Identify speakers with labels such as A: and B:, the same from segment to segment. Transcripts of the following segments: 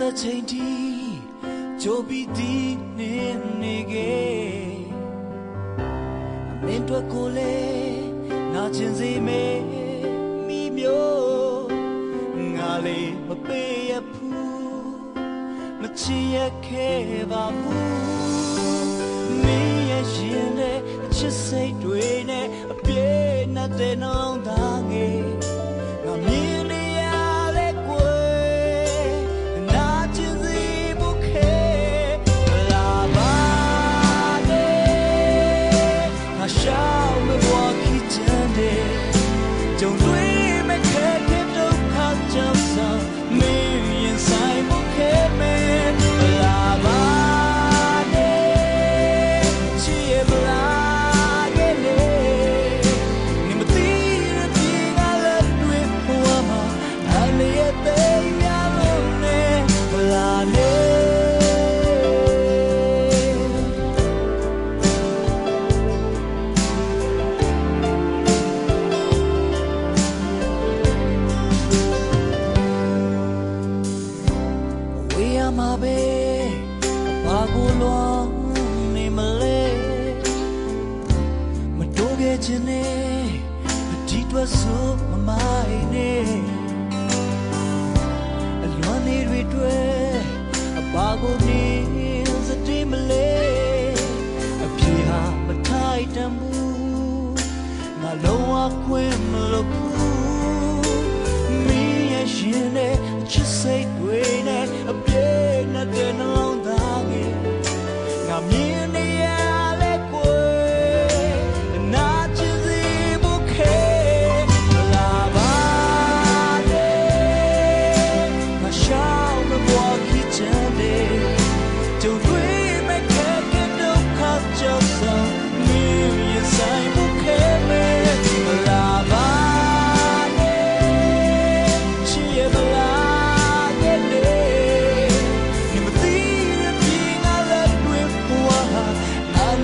A: ဆုံးသချိန်တီကြိုပြီးတည်နေနေခဲ့အမင်းတို့ကိုလေနာကျင်စေမေမိမျိုးငါလေးမပေးရဘူးမချစ်ရခဲ့ပါဘူးမင်းရဲ့ရှင်နဲ့အချစ်စိတ်တွေနဲ့အပြည့်နဲ့တဲ့နှလုံးသားငယ် ခဲ့ခြင်းနဲ့အဒီတွက်ဆိုမမိုင်းနဲ့အလွန်နေတွေတွေ့အဘာကိုနေစတိမလဲအပြေဟာမထိုက်တန်ဘူးငါလုံးဝခွင့်မလို့ဘူးမင်းရဲ့ရှင်နဲ့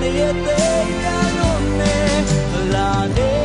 A: 那你也得要弄呢，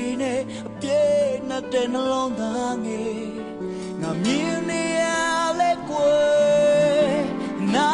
A: တွေနဲ့အပြည့်နဲ့တဲ့နှလုံးသားငယ်ငါမြင်နေရလဲကွယ်နာ